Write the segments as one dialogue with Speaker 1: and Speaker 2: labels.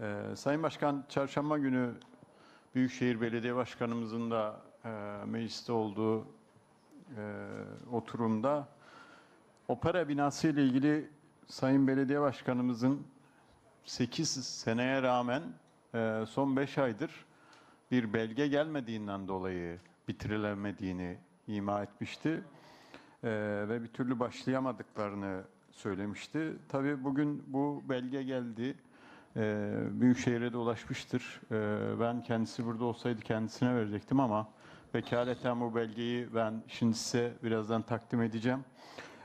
Speaker 1: Ee, Sayın Başkan, çarşamba günü Büyükşehir Belediye Başkanımızın da e, mecliste olduğu e, oturumda opera binası ile ilgili Sayın Belediye Başkanımızın 8 seneye rağmen e, son 5 aydır bir belge gelmediğinden dolayı bitirilemediğini ima etmişti. E, ve bir türlü başlayamadıklarını söylemişti. Tabii bugün bu belge geldi. E, Büyükşehir'e de ulaşmıştır. E, ben kendisi burada olsaydı kendisine verecektim ama vekaleten bu belgeyi ben şimdi size birazdan takdim edeceğim.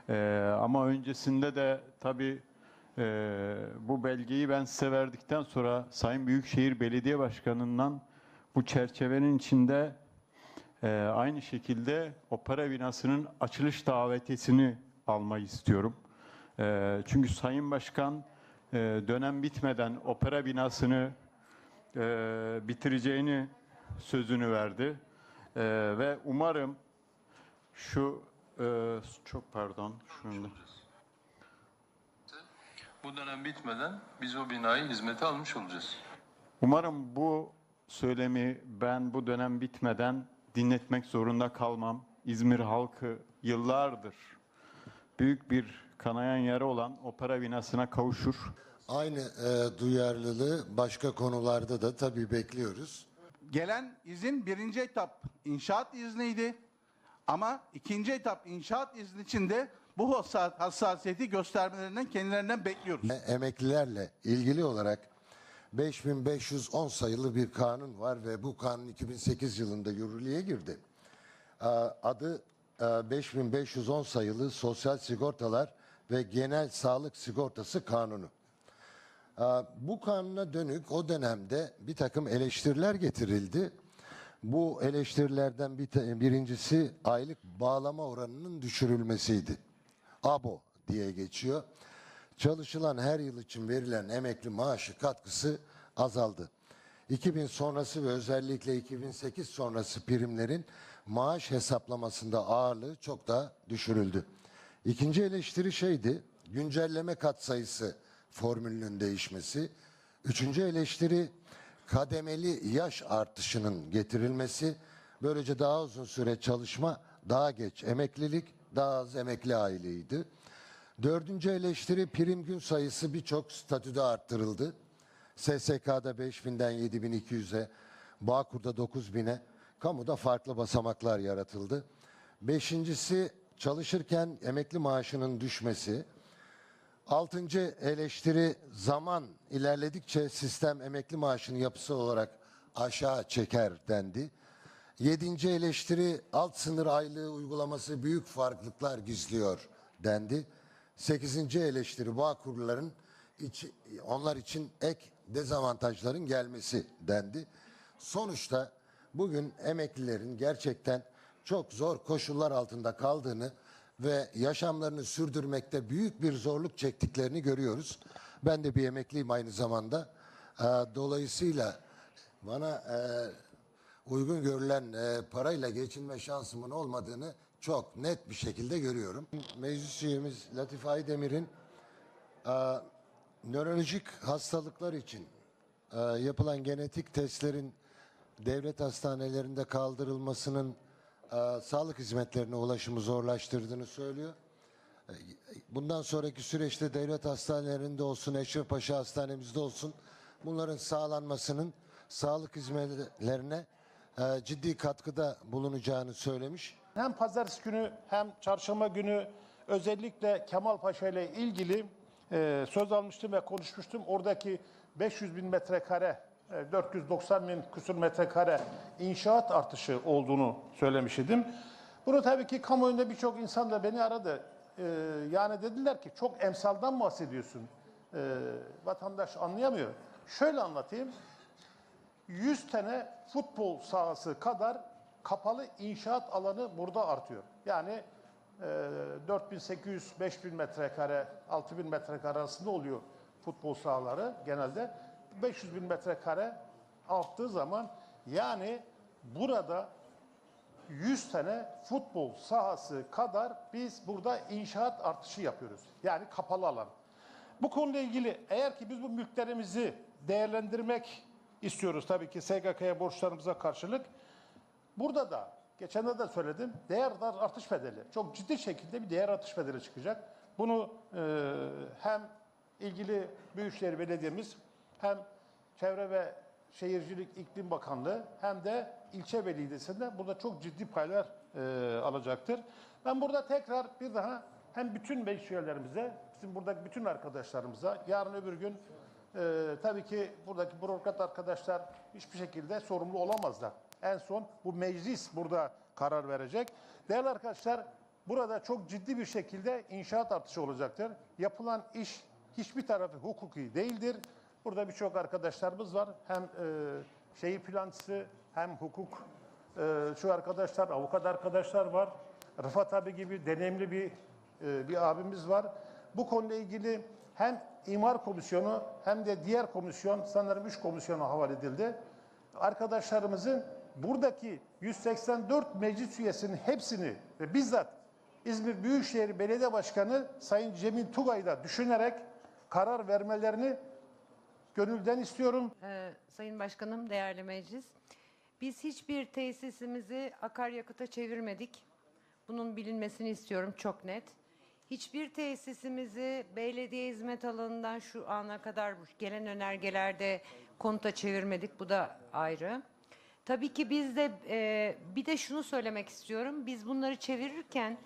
Speaker 1: E, ama öncesinde de tabii ee, bu belgeyi ben size verdikten sonra Sayın Büyükşehir Belediye Başkanı'ndan bu çerçevenin içinde e, aynı şekilde opera binasının açılış davetiyesini almayı istiyorum. E, çünkü Sayın Başkan e, dönem bitmeden opera binasını e, bitireceğini sözünü verdi. E, ve umarım şu e, çok pardon şunu
Speaker 2: Bu dönem bitmeden biz o binayı hizmete almış olacağız.
Speaker 1: Umarım bu söylemi ben bu dönem bitmeden dinletmek zorunda kalmam. İzmir halkı yıllardır büyük bir kanayan yara olan opera binasına kavuşur.
Speaker 3: Aynı e, duyarlılığı başka konularda da tabii bekliyoruz.
Speaker 4: Gelen izin birinci etap inşaat izniydi. Ama ikinci etap inşaat izni içinde bu hassa- hassasiyeti göstermelerinden kendilerinden bekliyoruz.
Speaker 3: E, Emeklilerle ilgili olarak 5510 sayılı bir kanun var ve bu kanun 2008 yılında yürürlüğe girdi. E, Adı e, 5510 sayılı Sosyal Sigortalar ve Genel Sağlık Sigortası Kanunu. Bu kanuna dönük o dönemde bir takım eleştiriler getirildi. Bu eleştirilerden birincisi aylık bağlama oranının düşürülmesiydi. ABO diye geçiyor. Çalışılan her yıl için verilen emekli maaşı katkısı azaldı. 2000 sonrası ve özellikle 2008 sonrası primlerin maaş hesaplamasında ağırlığı çok daha düşürüldü. İkinci eleştiri şeydi, güncelleme katsayısı formülünün değişmesi. Üçüncü eleştiri kademeli yaş artışının getirilmesi. Böylece daha uzun süre çalışma, daha geç emeklilik, daha az emekli aileydi. Dördüncü eleştiri prim gün sayısı birçok statüde arttırıldı. SSK'da 5000'den 7200'e, Bağkur'da 9000'e, kamuda farklı basamaklar yaratıldı. Beşincisi çalışırken emekli maaşının düşmesi. Altıncı eleştiri zaman ilerledikçe sistem emekli maaşının yapısı olarak aşağı çeker dendi. Yedinci eleştiri alt sınır aylığı uygulaması büyük farklılıklar gizliyor dendi. Sekizinci eleştiri bağ kurulların iç, onlar için ek dezavantajların gelmesi dendi. Sonuçta bugün emeklilerin gerçekten çok zor koşullar altında kaldığını ve yaşamlarını sürdürmekte büyük bir zorluk çektiklerini görüyoruz. Ben de bir emekliyim aynı zamanda. Ee, Dolayısıyla bana e, uygun görülen e, parayla geçinme şansımın olmadığını çok net bir şekilde görüyorum. Meclis üyemiz Latif Aydemir'in e, nörolojik hastalıklar için yapılan genetik testlerin devlet hastanelerinde kaldırılmasının e, sağlık hizmetlerine ulaşımı zorlaştırdığını söylüyor. E, Bundan sonraki süreçte devlet hastanelerinde olsun, Eşrefpaşa Hastanemizde olsun bunların sağlanmasının sağlık hizmetlerine e, ciddi katkıda bulunacağını söylemiş.
Speaker 5: Hem pazartesi günü hem çarşamba günü özellikle Kemal Paşa ile ilgili e, söz almıştım ve konuşmuştum. Oradaki 500 bin metrekare, 490 bin küsur metrekare inşaat artışı olduğunu söylemiş idim. Bunu tabii ki kamuoyunda birçok insan da beni aradı. E, yani dediler ki çok emsaldan bahsediyorsun. E, vatandaş anlayamıyor. Şöyle anlatayım. 100 tane futbol sahası kadar kapalı inşaat alanı burada artıyor. Yani e, 4800-5000 metrekare, 6000 metrekare arasında oluyor futbol sahaları genelde. 500 bin metrekare arttığı zaman yani burada 100 tane futbol sahası kadar biz burada inşaat artışı yapıyoruz. Yani kapalı alan. Bu konuyla ilgili eğer ki biz bu mülklerimizi değerlendirmek istiyoruz tabii ki SGK'ya borçlarımıza karşılık. Burada da geçen de de söyledim değer artış bedeli çok ciddi şekilde bir değer artış bedeli çıkacak. Bunu e, hem ilgili Büyükşehir Belediye'miz hem Çevre ve Şehircilik İklim Bakanlığı hem de ilçe belediyesinde burada çok ciddi paylar e, alacaktır. Ben burada tekrar bir daha hem bütün meclis üyelerimize, bizim buradaki bütün arkadaşlarımıza yarın öbür gün e, tabii ki buradaki bürokrat arkadaşlar hiçbir şekilde sorumlu olamazlar. En son bu meclis burada karar verecek. Değerli arkadaşlar burada çok ciddi bir şekilde inşaat artışı olacaktır. Yapılan iş hiçbir tarafı hukuki değildir. Burada birçok arkadaşlarımız var. Hem e, şehir plancısı hem hukuk e, şu arkadaşlar, avukat arkadaşlar var. Rıfat abi gibi deneyimli bir e, bir abimiz var. Bu konuyla ilgili hem imar komisyonu hem de diğer komisyon sanırım üç komisyona havale edildi. Arkadaşlarımızın buradaki 184 meclis üyesinin hepsini ve bizzat İzmir Büyükşehir Belediye Başkanı Sayın Cemil Tugay'da düşünerek karar vermelerini gönülden istiyorum.
Speaker 6: Ee, Sayın Başkanım, değerli meclis. Biz hiçbir tesisimizi akaryakıta çevirmedik. Bunun bilinmesini istiyorum çok net. Hiçbir tesisimizi belediye hizmet alanından şu ana kadar gelen önergelerde konuta çevirmedik. Bu da ayrı. Tabii ki biz de e, bir de şunu söylemek istiyorum. Biz bunları çevirirken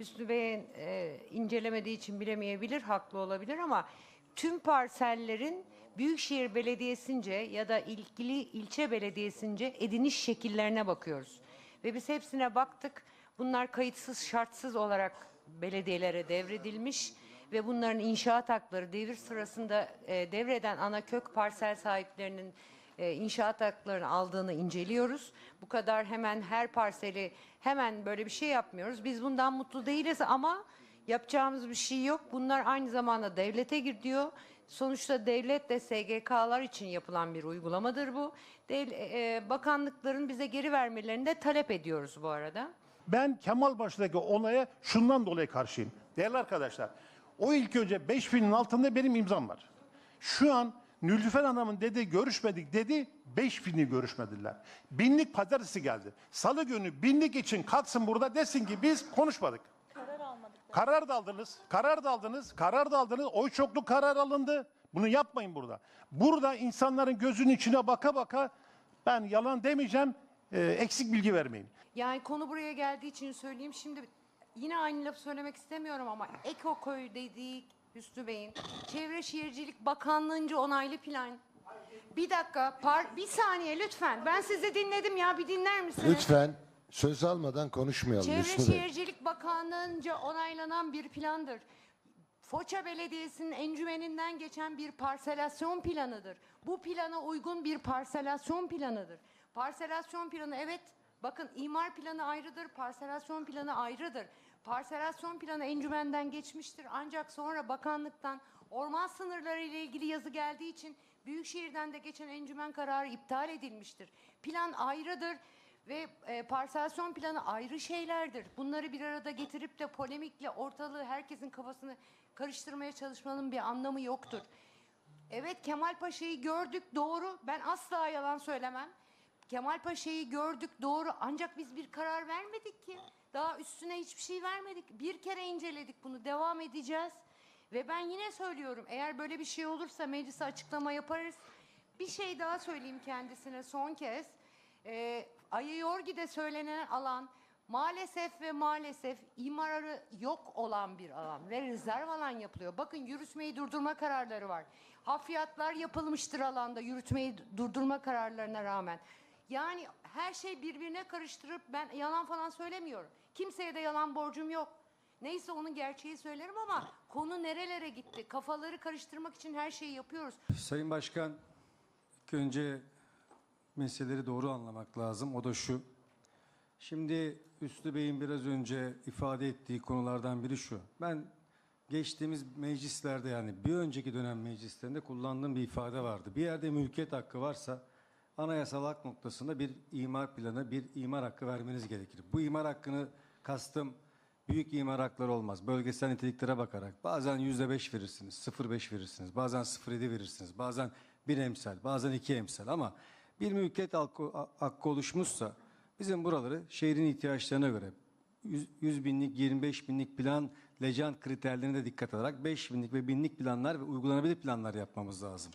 Speaker 6: Hüsnü Bey'in e, incelemediği için bilemeyebilir, haklı olabilir ama tüm parsellerin Büyükşehir Belediyesi'nce ya da ilgili ilçe belediyesince ediniş şekillerine bakıyoruz. Ve biz hepsine baktık. Bunlar kayıtsız şartsız olarak belediyelere devredilmiş ve bunların inşaat hakları devir sırasında e, devreden ana kök parsel sahiplerinin e, inşaat haklarını aldığını inceliyoruz. Bu kadar hemen her parseli hemen böyle bir şey yapmıyoruz. Biz bundan mutlu değiliz ama yapacağımız bir şey yok. Bunlar aynı zamanda devlete gidiyor. Sonuçta devlet de SGK'lar için yapılan bir uygulamadır bu. Dev, e, bakanlıkların bize geri vermelerini de talep ediyoruz bu arada.
Speaker 5: Ben Kemalpaşa'daki olaya şundan dolayı karşıyım. Değerli arkadaşlar, o ilk önce 5000'in altında benim imzam var. Şu an Nülüfer Hanım'ın dedi görüşmedik dedi, 5000'i görüşmediler. Binlik pazartesi geldi. Salı günü binlik için kalksın burada desin ki biz konuşmadık. Karar da aldınız, karar da aldınız, karar da aldınız. Oy çoklu karar alındı. Bunu yapmayın burada. Burada insanların gözünün içine baka baka ben yalan demeyeceğim, e, eksik bilgi vermeyin.
Speaker 6: Yani konu buraya geldiği için söyleyeyim. Şimdi yine aynı lafı söylemek istemiyorum ama Ekoköy dediği Hüsnü Bey'in Çevre Şehircilik Bakanlığı'nca onaylı plan. Bir dakika, par bir saniye lütfen. Ben sizi dinledim ya, bir dinler misiniz?
Speaker 3: Lütfen söz almadan konuşmayalım
Speaker 6: Çevre
Speaker 3: Hüsnü Bey.
Speaker 6: Şehircilik Bakanlığı'nca onaylanan bir plandır. Foça Belediyesi'nin encümeninden geçen bir parselasyon planıdır. Bu plana uygun bir parselasyon planıdır. Parselasyon planı evet bakın imar planı ayrıdır, parselasyon planı ayrıdır. Parselasyon planı encümenden geçmiştir ancak sonra bakanlıktan orman sınırları ile ilgili yazı geldiği için Büyükşehir'den de geçen encümen kararı iptal edilmiştir. Plan ayrıdır ve e, parselasyon planı ayrı şeylerdir. Bunları bir arada getirip de polemikle ortalığı herkesin kafasını karıştırmaya çalışmanın bir anlamı yoktur. Evet Kemal Paşa'yı gördük doğru. Ben asla yalan söylemem. Kemal Paşa'yı gördük doğru ancak biz bir karar vermedik ki. Daha üstüne hiçbir şey vermedik. Bir kere inceledik bunu devam edeceğiz. Ve ben yine söylüyorum eğer böyle bir şey olursa meclise açıklama yaparız. Bir şey daha söyleyeyim kendisine son kez. Ee, Ayı Yorgi'de söylenen alan maalesef ve maalesef imarı yok olan bir alan ve rezerv alan yapılıyor. Bakın yürütmeyi durdurma kararları var. Hafriyatlar yapılmıştır alanda yürütmeyi durdurma kararlarına rağmen. Yani her şey birbirine karıştırıp ben yalan falan söylemiyorum. Kimseye de yalan borcum yok. Neyse onun gerçeği söylerim ama konu nerelere gitti? Kafaları karıştırmak için her şeyi yapıyoruz.
Speaker 7: Sayın Başkan, önce meseleleri doğru anlamak lazım. O da şu. Şimdi Üstü Bey'in biraz önce ifade ettiği konulardan biri şu. Ben geçtiğimiz meclislerde yani bir önceki dönem meclislerinde kullandığım bir ifade vardı. Bir yerde mülkiyet hakkı varsa anayasal hak noktasında bir imar planı, bir imar hakkı vermeniz gerekir. Bu imar hakkını kastım büyük imar hakları olmaz. Bölgesel niteliklere bakarak bazen yüzde beş verirsiniz, 0.5 verirsiniz, bazen 0.7 verirsiniz, bazen bir emsal, bazen iki emsal ama bir mülkiyet hakkı, hakkı oluşmuşsa bizim buraları şehrin ihtiyaçlarına göre 100, 100 binlik, 25 binlik plan lejant kriterlerine de dikkat alarak 5 binlik ve binlik planlar ve uygulanabilir planlar yapmamız lazım.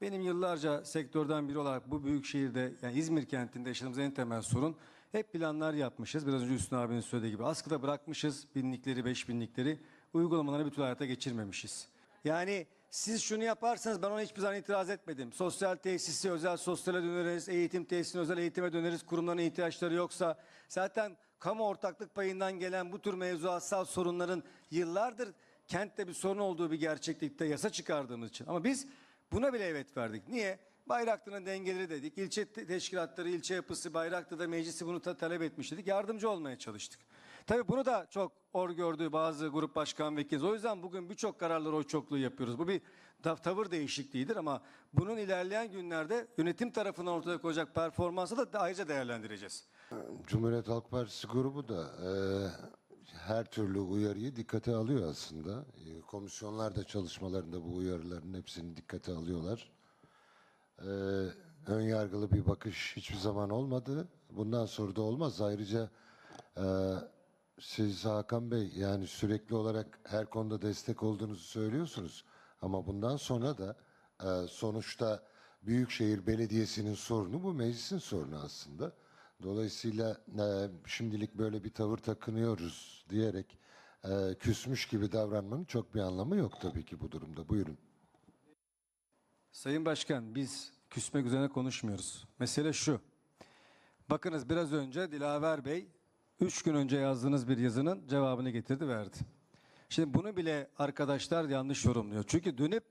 Speaker 7: Benim yıllarca sektörden biri olarak bu büyük şehirde yani İzmir kentinde yaşadığımız en temel sorun hep planlar yapmışız. Biraz önce Hüsnü abinin söylediği gibi askıda bırakmışız binlikleri, beş binlikleri uygulamalarını bir türlü hayata geçirmemişiz. Yani siz şunu yaparsanız ben ona hiçbir zaman itiraz etmedim. Sosyal tesisi özel sosyale döneriz, eğitim tesisine özel eğitime döneriz, kurumların ihtiyaçları yoksa. Zaten kamu ortaklık payından gelen bu tür mevzuatsal sorunların yıllardır kentte bir sorun olduğu bir gerçeklikte yasa çıkardığımız için. Ama biz buna bile evet verdik. Niye? Bayraklı'nın dengeleri dedik. İlçe te- teşkilatları, ilçe yapısı, Bayraklı'da meclisi bunu ta- talep etmiş dedik. Yardımcı olmaya çalıştık. Tabii bunu da çok or gördü bazı grup başkan vekili. O yüzden bugün birçok kararları oy çokluğu yapıyoruz. Bu bir ta- tavır değişikliğidir ama bunun ilerleyen günlerde yönetim tarafından ortaya koyacak performansı da ayrıca değerlendireceğiz.
Speaker 3: Cumhuriyet Halk Partisi grubu da e, her türlü uyarıyı dikkate alıyor aslında. E, komisyonlar da çalışmalarında bu uyarıların hepsini dikkate alıyorlar. E, ön yargılı bir bakış hiçbir zaman olmadı. Bundan sonra da olmaz. Ayrıca e, siz Hakan Bey yani sürekli olarak her konuda destek olduğunuzu söylüyorsunuz. Ama bundan sonra da e, sonuçta Büyükşehir Belediyesi'nin sorunu bu meclisin sorunu aslında. Dolayısıyla e, şimdilik böyle bir tavır takınıyoruz diyerek e, küsmüş gibi davranmanın çok bir anlamı yok tabii ki bu durumda. Buyurun.
Speaker 7: Sayın Başkan biz küsmek üzerine konuşmuyoruz. Mesele şu. Bakınız biraz önce Dilaver Bey 3 gün önce yazdığınız bir yazının cevabını getirdi verdi. Şimdi bunu bile arkadaşlar yanlış yorumluyor. Çünkü dönüp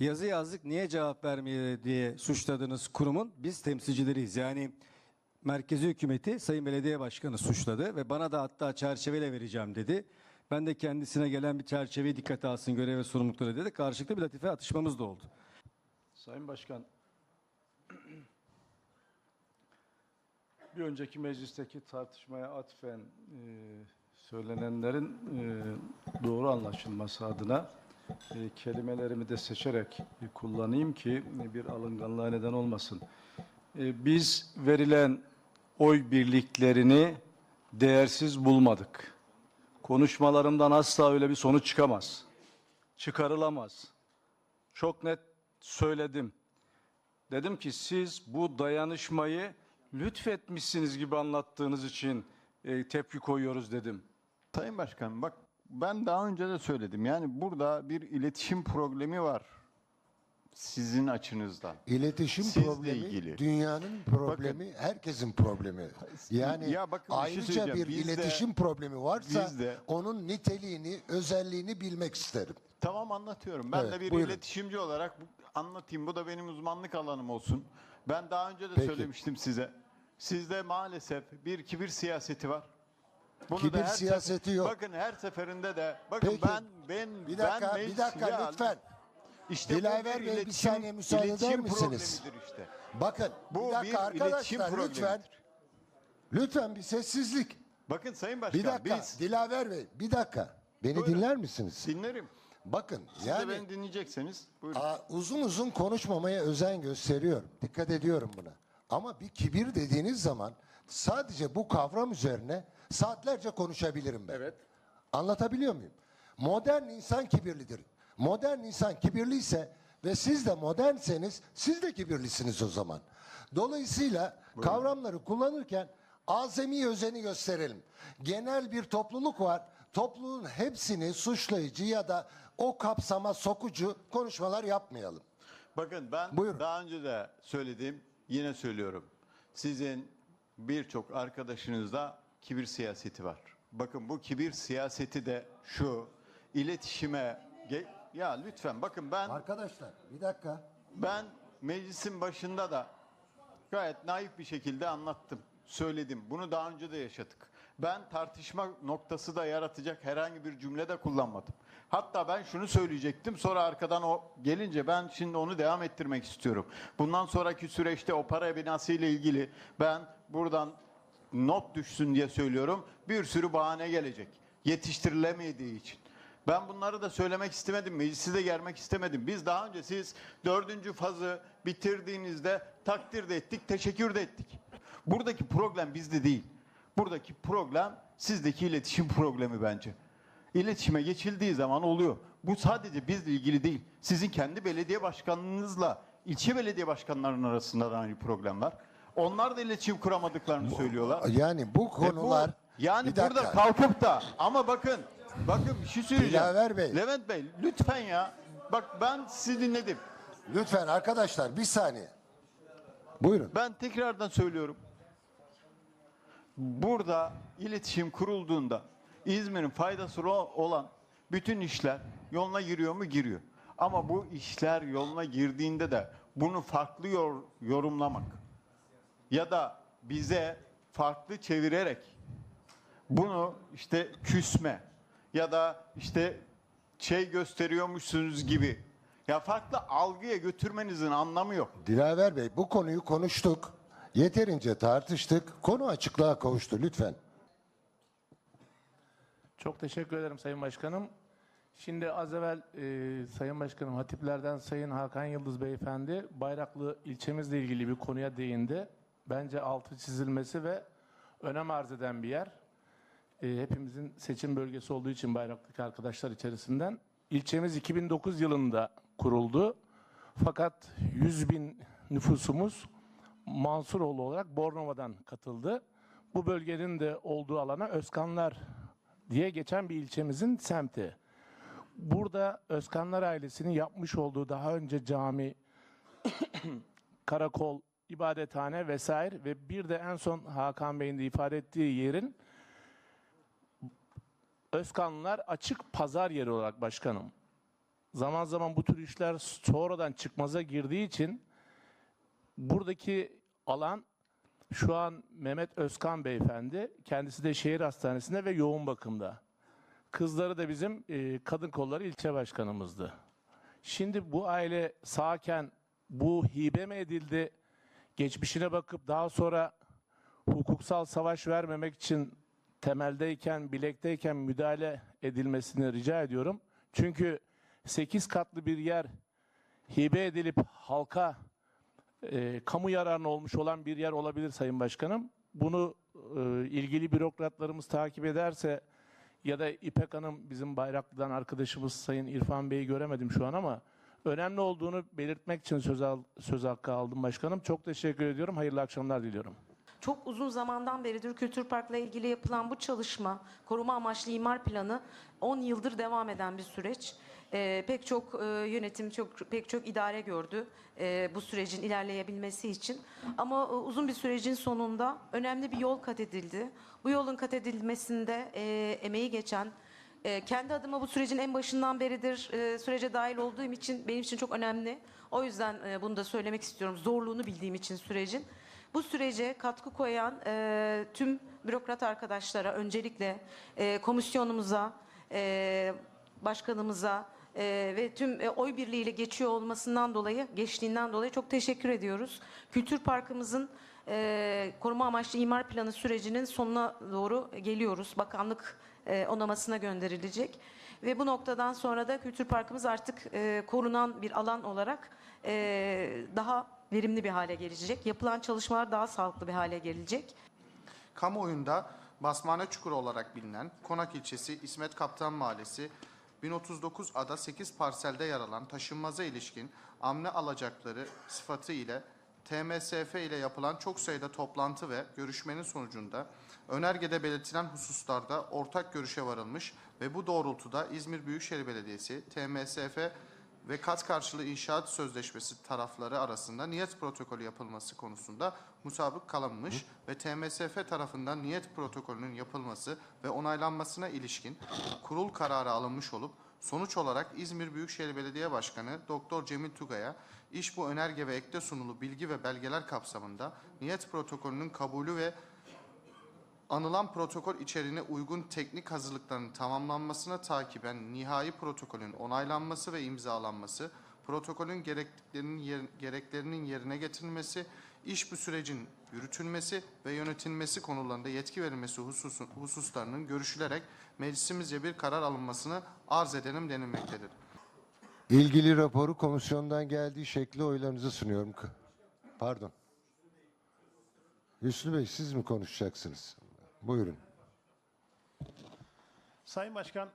Speaker 7: yazı yazdık niye cevap vermiyor diye suçladığınız kurumun biz temsilcileriyiz. Yani merkezi hükümeti Sayın Belediye Başkanı suçladı ve bana da hatta çerçeveyle vereceğim dedi. Ben de kendisine gelen bir çerçeveyi dikkate alsın görev ve sorumlulukları dedi. Karşılıklı bir latife atışmamız da oldu.
Speaker 8: Sayın Başkan, bir önceki meclisteki tartışmaya atfen e, söylenenlerin e, doğru anlaşılması adına e, kelimelerimi de seçerek e, kullanayım ki e, bir alınganlığa neden olmasın. E, biz verilen oy birliklerini değersiz bulmadık. Konuşmalarımdan asla öyle bir sonuç çıkamaz. Çıkarılamaz. Çok net söyledim. Dedim ki siz bu dayanışmayı lütfetmişsiniz gibi anlattığınız için e, tepki koyuyoruz dedim.
Speaker 1: Sayın Başkan bak ben daha önce de söyledim. Yani burada bir iletişim problemi var. Sizin açınızdan.
Speaker 3: İletişim
Speaker 1: Sizle
Speaker 3: problemi
Speaker 1: ilgili.
Speaker 3: dünyanın problemi, herkesin problemi. Yani
Speaker 1: Ya bakın bir şey
Speaker 3: ayrıca bir
Speaker 1: Biz de-
Speaker 3: iletişim problemi varsa
Speaker 1: biz de-
Speaker 3: onun niteliğini, özelliğini bilmek isterim.
Speaker 1: Tamam anlatıyorum. Ben
Speaker 3: Evet,
Speaker 1: de bir
Speaker 3: buyurun.
Speaker 1: iletişimci olarak bu- anlatayım. Bu da benim uzmanlık alanım olsun. Ben daha önce de
Speaker 3: Peki.
Speaker 1: söylemiştim size. Sizde maalesef bir kibir siyaseti var. Bunu
Speaker 3: Kibir
Speaker 1: her
Speaker 3: siyaseti yok.
Speaker 1: Bakın her seferinde de bakın
Speaker 3: Peki.
Speaker 1: ben ben
Speaker 3: Bir dakika,
Speaker 1: ben
Speaker 3: bir dakika
Speaker 1: Ya,
Speaker 3: lütfen.
Speaker 1: İşte
Speaker 3: Dilaver
Speaker 1: bir
Speaker 3: Bey, bir
Speaker 1: iletişim-
Speaker 3: saniye müsaade eder misiniz?
Speaker 1: işte.
Speaker 3: Bakın
Speaker 1: Bu
Speaker 3: bir dakika
Speaker 1: bir
Speaker 3: arkadaşlar lütfen. Lütfen bir sessizlik.
Speaker 1: Bakın Sayın Başkan
Speaker 3: Bir dakika
Speaker 1: biz
Speaker 3: Dilaver Bey bir dakika. Beni
Speaker 1: Buyurun.
Speaker 3: dinler misiniz?
Speaker 1: dinlerim.
Speaker 3: Bakın
Speaker 1: Siz de
Speaker 3: yani
Speaker 1: beni dinleyecekseniz buyurun.
Speaker 3: Aa, uzun uzun konuşmamaya özen gösteriyorum. Dikkat ediyorum buna. Ama bir kibir dediğiniz zaman sadece bu kavram üzerine saatlerce konuşabilirim ben.
Speaker 8: Evet.
Speaker 3: Anlatabiliyor muyum? Modern insan kibirlidir. Modern insan kibirliyse ve siz de modernseniz siz de kibirlisiniz o zaman. Dolayısıyla kavramları kullanırken azami özeni gösterelim. Genel bir topluluk var. Topluluğun hepsini suçlayıcı ya da o kapsama sokucu konuşmalar yapmayalım.
Speaker 1: Bakın ben
Speaker 3: Buyurun.
Speaker 1: daha önce de söyledim, yine söylüyorum. Sizin birçok arkadaşınızda kibir siyaseti var. Bakın bu kibir siyaseti de şu, iletişime... Ya lütfen bakın ben
Speaker 3: Arkadaşlar bir dakika.
Speaker 1: ben meclisin başında da gayet naif bir şekilde anlattım, söyledim. Bunu daha önce de yaşadık. Ben tartışma noktası da yaratacak herhangi bir cümle de kullanmadım. Hatta ben şunu söyleyecektim sonra arkadan o gelince ben şimdi onu devam ettirmek istiyorum. Bundan sonraki süreçte o para binası ile ilgili ben buradan not düşsün diye söylüyorum. Bir sürü bahane gelecek. Yetiştirilemediği için. Ben bunları da söylemek istemedim. Meclisi de germek istemedim. Biz daha önce siz dördüncü fazı bitirdiğinizde takdir de ettik, teşekkür de ettik. Buradaki problem bizde değil. Buradaki problem sizdeki iletişim problemi bence. İletişime geçildiği zaman oluyor. Bu sadece bizle ilgili değil. Sizin kendi belediye başkanınızla ilçe belediye başkanlarının arasında da aynı problem var. Onlar da iletişim kuramadıklarını söylüyorlar.
Speaker 3: Yani bu
Speaker 1: E bu-
Speaker 3: konular
Speaker 1: yani
Speaker 3: Bir dakika.
Speaker 1: burada kalkıp da ama bakın bakın bir şey söyleyeceğim.
Speaker 3: Dilaver Bey.
Speaker 1: Levent Bey lütfen ya. Bak ben sizi dinledim.
Speaker 3: lütfen arkadaşlar bir saniye. Buyurun.
Speaker 1: Ben tekrardan söylüyorum. Burada iletişim kurulduğunda İzmir'in faydası olan bütün işler yoluna giriyor mu? Giriyor. Ama bu işler yoluna girdiğinde de bunu farklı yor- yorumlamak ya da bize farklı çevirerek bunu işte küsme ya da işte şey gösteriyormuşsunuz gibi ya farklı algıya götürmenizin anlamı yok.
Speaker 3: Dilaver Bey bu konuyu konuştuk. Yeterince tartıştık. Konu açıklığa kavuştu lütfen.
Speaker 9: Çok teşekkür ederim Sayın Başkanım. Şimdi az evvel e, Sayın Başkanım Hatiplerden Sayın Hakan Yıldız Beyefendi Bayraklı ilçemizle ilgili bir konuya değindi. Bence altı çizilmesi ve önem arz eden bir yer. E, hepimizin seçim bölgesi olduğu için Bayraklı'daki arkadaşlar içerisinden. İlçemiz 2009 yılında kuruldu. Fakat 100 bin nüfusumuz Mansuroğlu olarak Bornova'dan katıldı. Bu bölgenin de olduğu alana Özkanlar diye geçen bir ilçemizin semti. Burada Özkanlar ailesinin yapmış olduğu daha önce cami, karakol, ibadethane vesaire ve bir de en son Hakan Bey'in de ifade ettiği yerin Özkanlılar açık pazar yeri olarak başkanım. Zaman zaman bu tür işler sonradan çıkmaza girdiği için buradaki alan şu an Mehmet Özkan beyefendi. Kendisi de şehir hastanesinde ve yoğun bakımda. Kızları da bizim e, kadın kolları ilçe başkanımızdı. Şimdi bu aile sağken bu hibe mi edildi? Geçmişine bakıp daha sonra hukuksal savaş vermemek için temeldeyken, bilekteyken müdahale edilmesini rica ediyorum. Çünkü 8 katlı bir yer hibe edilip halka e, kamu yararına olmuş olan bir yer olabilir Sayın Başkanım. Bunu e, ilgili bürokratlarımız takip ederse ya da İpek Hanım bizim Bayraklı'dan arkadaşımız Sayın İrfan Bey'i göremedim şu an ama önemli olduğunu belirtmek için söz, al, söz hakkı aldım başkanım. Çok teşekkür ediyorum. Hayırlı akşamlar diliyorum.
Speaker 10: Çok uzun zamandan beridir Kültür Park'la ilgili yapılan bu çalışma, koruma amaçlı imar planı 10 yıldır devam eden bir süreç. Ee, pek çok e, yönetim, çok pek çok idare gördü e, bu sürecin ilerleyebilmesi için. Ama e, uzun bir sürecin sonunda önemli bir yol kat edildi. Bu yolun kat edilmesinde e, emeği geçen, e, kendi adıma bu sürecin en başından beridir e, sürece dahil olduğum için benim için çok önemli. O yüzden e, bunu da söylemek istiyorum. Zorluğunu bildiğim için sürecin. Bu sürece katkı koyan e, tüm bürokrat arkadaşlara öncelikle e, komisyonumuza, e, başkanımıza e, ve tüm e, oy birliğiyle geçiyor olmasından dolayı, geçtiğinden dolayı çok teşekkür ediyoruz. Kültür Parkımızın e, koruma amaçlı imar planı sürecinin sonuna doğru geliyoruz. Bakanlık e, onamasına gönderilecek. Ve bu noktadan sonra da Kültür Parkımız artık e, korunan bir alan olarak e, daha verimli bir hale gelecek. Yapılan çalışmalar daha sağlıklı bir hale gelecek.
Speaker 11: Kamuoyunda Basmane Çukuru olarak bilinen Konak ilçesi İsmet Kaptan Mahallesi 1039 ada 8 parselde yer alan taşınmaza ilişkin amne alacakları sıfatı ile TMSF ile yapılan çok sayıda toplantı ve görüşmenin sonucunda önergede belirtilen hususlarda ortak görüşe varılmış ve bu doğrultuda İzmir Büyükşehir Belediyesi, TMSF ve kat karşılığı inşaat sözleşmesi tarafları arasında niyet protokolü yapılması konusunda musabık kalınmış ve TMSF tarafından niyet protokolünün yapılması ve onaylanmasına ilişkin kurul kararı alınmış olup sonuç olarak İzmir Büyükşehir Belediye Başkanı Doktor Cemil Tugay'a iş bu önerge ve ekte sunulu bilgi ve belgeler kapsamında niyet protokolünün kabulü ve anılan protokol içeriğine uygun teknik hazırlıkların tamamlanmasına takiben nihai protokolün onaylanması ve imzalanması, protokolün gereklerinin, yer- gereklerinin yerine getirilmesi, iş bu sürecin yürütülmesi ve yönetilmesi konularında yetki verilmesi hususun, hususlarının görüşülerek meclisimizce bir karar alınmasını arz edelim denilmektedir.
Speaker 3: İlgili raporu komisyondan geldiği şekli oylarınızı sunuyorum. Pardon. Hüsnü Bey siz mi konuşacaksınız? Buyurun.
Speaker 5: Sayın Başkan,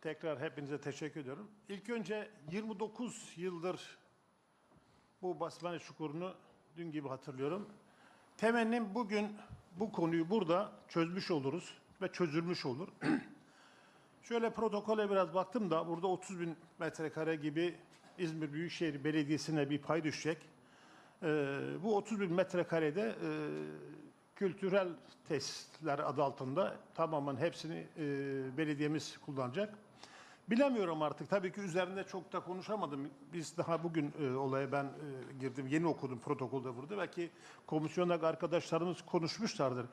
Speaker 5: tekrar hepinize teşekkür ediyorum. İlk önce 29 yıldır bu basmane çukurunu dün gibi hatırlıyorum. Temennim bugün bu konuyu burada çözmüş oluruz ve çözülmüş olur. Şöyle protokole biraz baktım da burada 30 bin metrekare gibi İzmir Büyükşehir Belediyesi'ne bir pay düşecek. Ee, bu 30 bin metrekarede e, kültürel tesisler adı altında tamamen hepsini e, belediyemiz kullanacak. Bilemiyorum artık. Tabii ki üzerinde çok da konuşamadım. Biz daha bugün e, olaya ben e, girdim. Yeni okudum protokolde burada. Belki komisyondaki arkadaşlarımız konuşmuşlardır.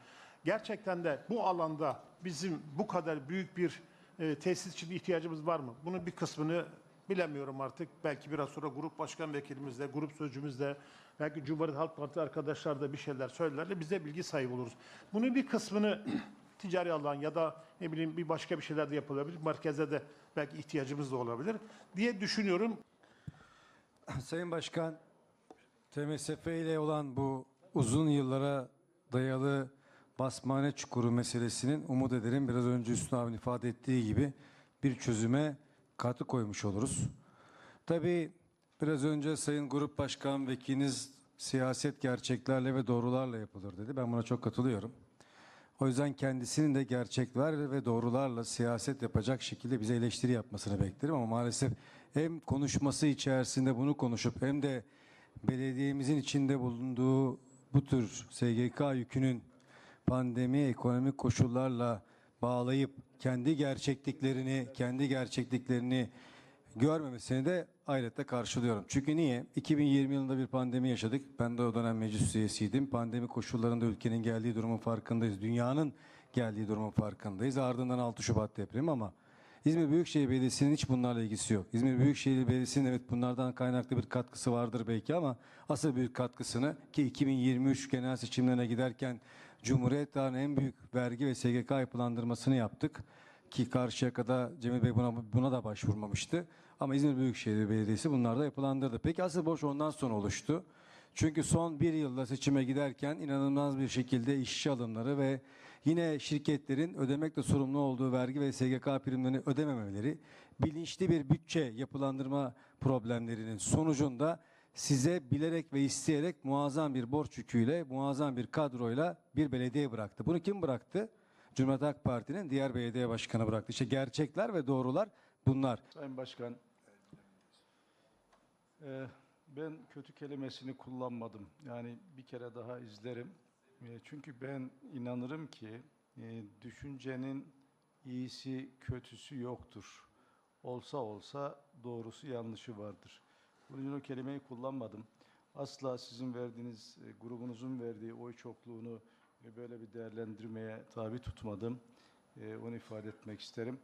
Speaker 5: Gerçekten de bu alanda bizim bu kadar büyük bir e, tesis için ihtiyacımız var mı? Bunun bir kısmını bilemiyorum artık. Belki biraz sonra grup başkan vekilimizle, grup sözcümüzle, belki Cumhuriyet Halk Partisi arkadaşlar da bir şeyler söylerler. Bize bilgi sahibi oluruz. Bunun bir kısmını ticari alan ya da ne bileyim bir başka bir şeyler de yapılabilir. Merkeze de belki ihtiyacımız da olabilir diye düşünüyorum.
Speaker 7: Sayın Başkan, TMSF ile olan bu uzun yıllara dayalı basmane çukuru meselesinin umut ederim biraz önce Hüsnü abinin ifade ettiği gibi bir çözüme katkı koymuş oluruz. Tabii biraz önce Sayın Grup Başkan Vekiliniz siyaset gerçeklerle ve doğrularla yapılır dedi. Ben buna çok katılıyorum. O yüzden kendisinin de gerçekler ve doğrularla siyaset yapacak şekilde bize eleştiri yapmasını beklerim ama maalesef hem konuşması içerisinde bunu konuşup hem de belediyemizin içinde bulunduğu bu tür SGK yükünün pandemi ekonomik koşullarla bağlayıp kendi gerçekliklerini kendi gerçekliklerini görmemesini de ayrıca karşılıyorum. Çünkü niye? 2020 yılında bir pandemi yaşadık. Ben de o dönem meclis üyesiydim. Pandemi koşullarında ülkenin geldiği durumun farkındayız. Dünyanın geldiği durumun farkındayız. Ardından 6 Şubat depremi ama İzmir Büyükşehir Belediyesi'nin hiç bunlarla ilgisi yok. İzmir Büyükşehir Belediyesi'nin evet bunlardan kaynaklı bir katkısı vardır belki ama asıl büyük katkısını ki 2023 genel seçimlerine giderken Cumhuriyet Dağı'nın en büyük vergi ve SGK yapılandırmasını yaptık. Ki Karşıyaka'da Cemil Bey buna, buna da başvurmamıştı. Ama İzmir Büyükşehir Belediyesi bunlar da yapılandırdı. Peki asıl borç ondan sonra oluştu. Çünkü son bir yılda seçime giderken inanılmaz bir şekilde işçi alımları ve yine şirketlerin ödemekle sorumlu olduğu vergi ve SGK primlerini ödememeleri bilinçli bir bütçe yapılandırma problemlerinin sonucunda size bilerek ve isteyerek muazzam bir borç yüküyle, muazzam bir kadroyla bir belediye bıraktı. Bunu kim bıraktı? Cumhuriyet Halk Parti'nin diğer belediye başkanı bıraktı. İşte gerçekler ve doğrular bunlar.
Speaker 8: Sayın Başkan, e, ben kötü kelimesini kullanmadım. Yani bir kere daha izlerim. E, çünkü ben inanırım ki e, düşüncenin iyisi kötüsü yoktur. Olsa olsa doğrusu yanlışı vardır. Bunun o kelimeyi kullanmadım. Asla sizin verdiğiniz, e, grubunuzun verdiği oy çokluğunu böyle bir değerlendirmeye tabi tutmadım. E, onu ifade etmek isterim.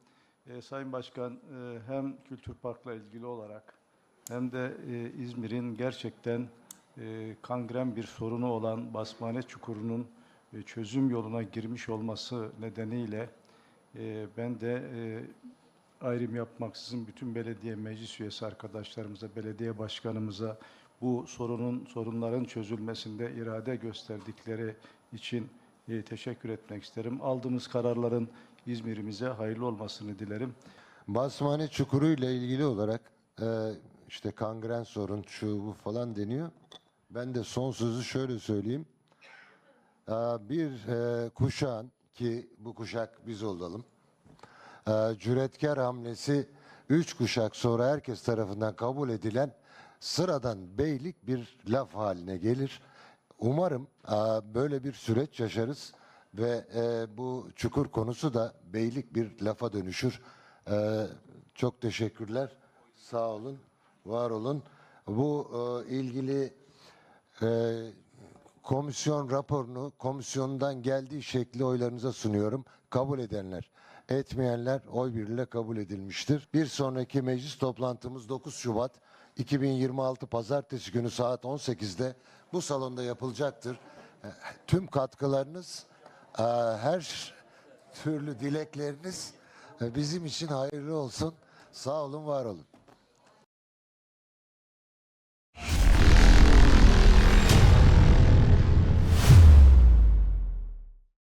Speaker 8: E, Sayın Başkan, e, hem Kültür Park'la ilgili olarak hem de e, İzmir'in gerçekten e, kangren bir sorunu olan Basmane Çukuru'nun e, çözüm yoluna girmiş olması nedeniyle ben de ayrım yapmaksızın bütün belediye meclis üyesi arkadaşlarımıza, belediye başkanımıza bu sorunun sorunların çözülmesinde irade gösterdikleri için e, teşekkür etmek isterim. Aldığımız kararların İzmir'imize hayırlı olmasını dilerim.
Speaker 3: Basmane çukuru ile ilgili olarak e, işte kangren sorun şu bu falan deniyor. Ben de son sözü şöyle söyleyeyim. E, bir e, kuşağın ki bu kuşak biz olalım. E, cüretkar hamlesi üç kuşak sonra herkes tarafından kabul edilen sıradan beylik bir laf haline gelir. Umarım e, böyle bir süreç yaşarız ve e, bu çukur konusu da beylik bir lafa dönüşür. E, çok teşekkürler. Sağ olun, var olun. Bu ilgili komisyon raporunu komisyondan geldiği şekli oylarınıza sunuyorum. Kabul edenler, etmeyenler oy birliğiyle kabul edilmiştir. Bir sonraki meclis toplantımız 9 Şubat 2026 Pazartesi günü saat 18'de bu salonda yapılacaktır. E, Tüm katkılarınız, e, her türlü dilekleriniz e, bizim için hayırlı olsun. Sağ olun, var olun.